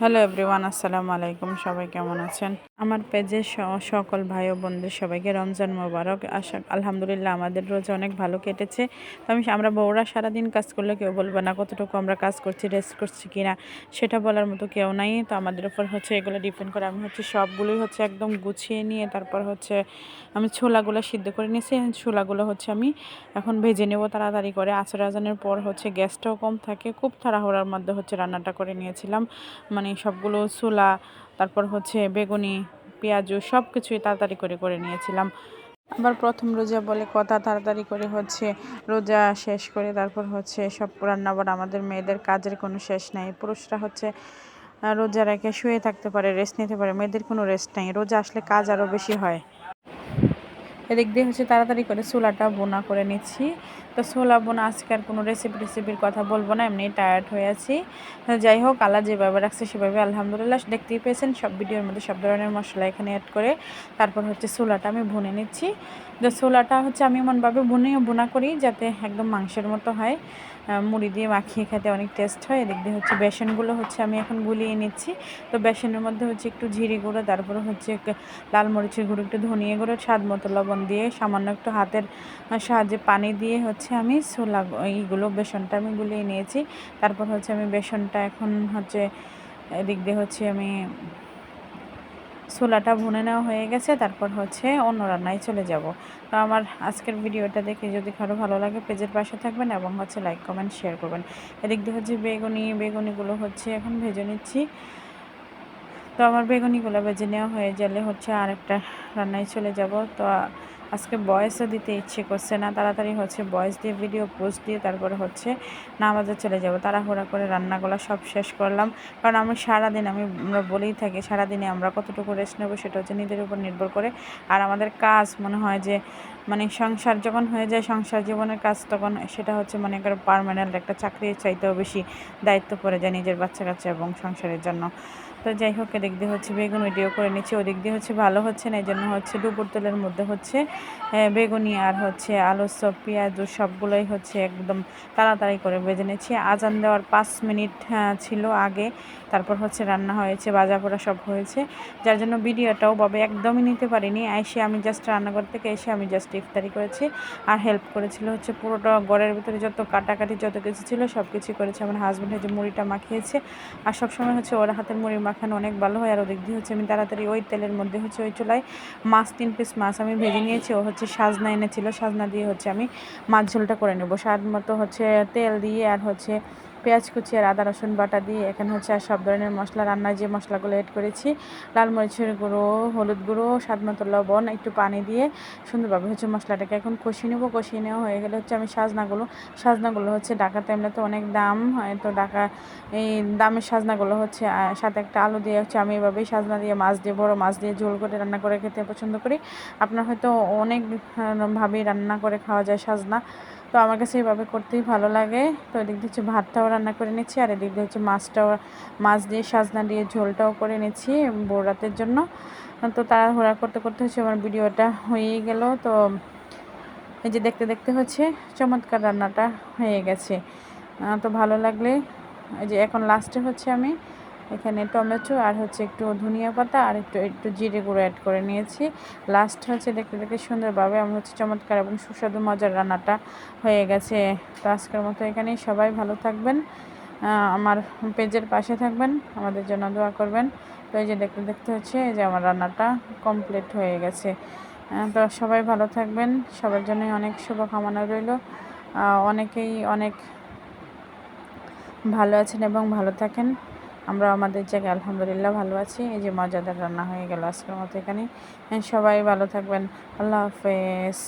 Hello everyone, আসসালামু আলাইকুম। সবাই কেমন আছেন? আমার পেজে সকল ভাই ও বোনদের সবাইকে রমজান মোবারক। আশা, আলহামদুলিল্লাহ আমাদের রোজ অনেক ভালো কেটেছে। তো আমি, আমরা বউরা সারাদিন কাজ করলে কেউ বলবে না কতটুকু আমরা কাজ করছি রেস্ট করছি কি না সেটা বলার মতো কেউ নাই। তো আমাদের উপর হচ্ছে এগুলো ডিপেন্ড করে। আমি হচ্ছে সবগুলোই হচ্ছে একদম গুছিয়ে নিয়ে তারপর হচ্ছে আমি ছোলাগুলো সিদ্ধ করে নিয়েছি। ছোলাগুলো হচ্ছে আমি এখন ভেজে নেব তাড়াতাড়ি করে। আচর আজানের পর হচ্ছে গ্যাসটাও কম থাকে। খুব তাড়াহুড়ার মধ্যে হচ্ছে রান্নাটা করে নিয়েছিলাম। মানে সবগুলো ছোলা, তারপর হচ্ছে বেগুনি, পেঁয়াজু সব কিছুই তাড়াতাড়ি করে করে নিয়েছিলাম। আবার প্রথম রোজা বলে কথা, তাড়াতাড়ি করে হচ্ছে রোজা শেষ করে তারপর হচ্ছে সব রান্নাবার আমাদের মেয়েদের কাজের কোনো শেষ নাই। পুরুষরা হচ্ছে রোজা রেখে শুয়ে থাকতে পারে রেস্ট নিতে পারে, মেয়েদের কোনো রেস্ট নাই। রোজা আসলে কাজ আরও বেশি হয়। এদিক দিয়ে হচ্ছে তাড়াতাড়ি করে ছোলাটা বোনা করে নিচ্ছি। তো ছোলা বোনা আজকে আর কোনো রেসিপি টেসিপির কথা বলব না এমনি টায়ার্ড হয়ে আছি। যাই হোক আলা যেভাবে রাখছে সেভাবে আলহামদুলিল্লাহ, দেখতেই পেয়েছেন, সব ভিডিওর মধ্যে সব ধরনের মশলা এখানে অ্যাড করে তারপর হচ্ছে ছোলাটা আমি ভুনে নিচ্ছি। তো ছোলাটা হচ্ছে আমি এমনভাবে বুনেও বোনা করি যাতে একদম মাংসের মতো হয়। মুড়ি দিয়ে মাখিয়ে খেতে অনেক টেস্ট হয়। এদিক দিয়ে হচ্ছে বেসনগুলো হচ্ছে আমি এখন গুলিয়ে নিচ্ছি। তো বেসনের মধ্যে হচ্ছে একটু ঝিরি গুঁড়ো, তারপরে হচ্ছে লাল মরিচের গুঁড়ো, একটু ধনিয়ে গুঁড়ো, স্বাদ মতো লবণ দিয়ে সামান্য একটু হাতের সাহায্যে পানি দিয়ে হচ্ছে আমি ছোলা এইগুলো বেসনটা আমি গুলিয়ে নিয়েছি। তারপর হচ্ছে আমি বেসনটা এখন হচ্ছে এদিক দিয়ে হচ্ছে আমি ছোলাটা ভুনে নেওয়া হয়ে গেছে, তারপর হচ্ছে অন্য রান্নায় চলে যাব। তো আমার আজকের ভিডিওটা দেখে যদি কারও ভালো লাগে, পেজের পাশে থাকবেন এবং হচ্ছে লাইক কমেন্ট শেয়ার করবেন। এদিক দিয়ে হচ্ছে বেগুনি, বেগুনিগুলো হচ্ছে এখন ভেজে নিচ্ছি। তো আমার বেগুনিগুলো ভেজে নেওয়া হয়ে গেলে হচ্ছে আরেকটা রান্নায় চলে যাব। তো আজকে বয়সও দিতে ইচ্ছে করছে না। তাড়াতাড়ি হচ্ছে বয়স দিয়ে ভিডিও পোস্ট দিয়ে তারপরে হচ্ছে নামাজে চলে যাব। তাড়াহুড়া করে রান্নাগুলো সব শেষ করলাম। কারণ আমি সারাদিন আমি আমরা বলেই থাকি, সারাদিনে আমরা কতটুকু রেস্ট নেব সেটা হচ্ছে নিজের উপর নির্ভর করে। আর আমাদের কাজ মনে হয় যে মানে সংসার যখন হয়ে যায়, সংসার জীবনের কাজ তখন সেটা হচ্ছে মনে করো পারমানেন্ট একটা চাকরির চাইতেও বেশি দায়িত্ব পড়ে যায় নিজের বাচ্চা কাচ্চা এবং সংসারের জন্য। তো যাই হোক, এদিক দিয়ে হচ্ছে বেগুন ভিডিও করে নিচ্ছি। ওদিক দিয়ে হচ্ছে ভালো হচ্ছে না এই জন্য হচ্ছে দুপুর তেলের মধ্যে হচ্ছে বেগুনি আর হচ্ছে আলু সব, পেঁয়াজ সবগুলোই হচ্ছে একদম তাড়াতাড়ি করে বেজে নিচ্ছি। আজান দেওয়ার পাঁচ মিনিট ছিল আগে। তারপর হচ্ছে রান্না হয়েছে বাজা পোড়া সব হয়েছে। যার জন্য ভিডিওটাও ভাবে একদমই নিতে পারিনি। এসে আমি জাস্ট রান্নাঘর থেকে এসে আমি জাস্ট ইফতারি করেছি। আর হেল্প করেছিল হচ্ছে পুরোটা ঘরের ভিতরে যত কাটাকাটি যত কিছু ছিল সব কিছু করেছে। আমার হাজব্যান্ড হচ্ছে মুড়িটা মাখিয়েছে। আর সবসময় হচ্ছে ওর হাতের মুড়ি মাখানো অনেক ভালো হয় আর ওদিক দিয়ে হচ্ছে আমি তাড়াতাড়ি ওই তেলের মধ্যে হচ্ছে ওই চুলায় মাছ, তিন পিস মাছ আমি ভেজে নিয়েছি। ও হচ্ছে সাজনা এনেছিল। সাজনা দিয়ে হচ্ছে আমি মাছ ঝোলটা করে নেব। স্বাদ মতো হচ্ছে তেল দিয়ে আর হচ্ছে পেঁয়াজ কুচি আর আদা, রসুন বাটা দিয়ে এখানে হচ্ছে আর সব ধরনের মশলা রান্নায় যে মশলাগুলো এড করেছি, লাল মরিচের গুঁড়ো, হলুদ গুঁড়ো, স্বাদ মতো লবণ, একটু পানি দিয়ে সুন্দরভাবে হচ্ছে মশলাটাকে এখন কষিয়ে নেব। কষিয়ে নেওয়া হয়ে গেলে হচ্ছে আমি সাজনাগুলো সাজনাগুলো হচ্ছে ডাকাতে এমনি তো অনেক দাম তো ডাকা এই দামের সাজনাগুলো হচ্ছে সাথে একটা আলু দিয়ে হচ্ছে আমি এভাবেই সাজনা দিয়ে মাছ দিয়ে, বড়ো মাছ দিয়ে ঝোল করে রান্না করে খেতে পছন্দ করি। আপনার হয়তো অনেকভাবেই রান্না করে খাওয়া যায় সাজনা। তো আমার কাছে এইভাবে করতেই ভালো লাগে। তো এদিক দিয়ে হচ্ছে ভাতটাও রান্না করে নিচ্ছি, আর এদিক দিয়ে হচ্ছে মাছটাও, মাছ দিয়ে সাজনা দিয়ে ঝোলটাও করে নিচ্ছি বোরাতের জন্য। তো তাড়াহুড়া করতে করতে হচ্ছে আমার ভিডিওটা হয়েই গেল। তো এই যে দেখতে দেখতে হচ্ছে চমৎকার রান্নাটা হয়ে গেছে। তো ভালো লাগলে, এই যে এখন লাস্টে হচ্ছে আমি এখানে টমেটো আর হচ্ছে একটু ধনিয়া পাতা আর একটু একটু জিরে গুঁড়ো অ্যাড করে নিয়েছি। লাস্ট হচ্ছে দেখতে দেখতে সুন্দরভাবে আমার হচ্ছে চমৎকার এবং সুস্বাদু, মজার রান্নাটা হয়ে গেছে। তো আজকের মতো এখানেই সবাই ভালো থাকবেন। আমার পেজের পাশে থাকবেন, আমাদের জন্য দোয়া করবেন। তো এই যে দেখতে দেখতে হচ্ছে এই যে আমার রান্নাটা কমপ্লিট হয়ে গেছে। তো সবাই ভালো থাকবেন, সবার জন্যই অনেক শুভকামনা রইল। অনেকেই অনেক ভালো আছেন এবং ভালো থাকেন। আমরা আমাদের জায়গায় আলহামদুলিল্লাহ ভালো আছি। এই যে মজাদার রান্না হয়ে গেল আজকের মতো এখানে সবাই ভালো থাকবেন। আল্লাহ হাফেজ।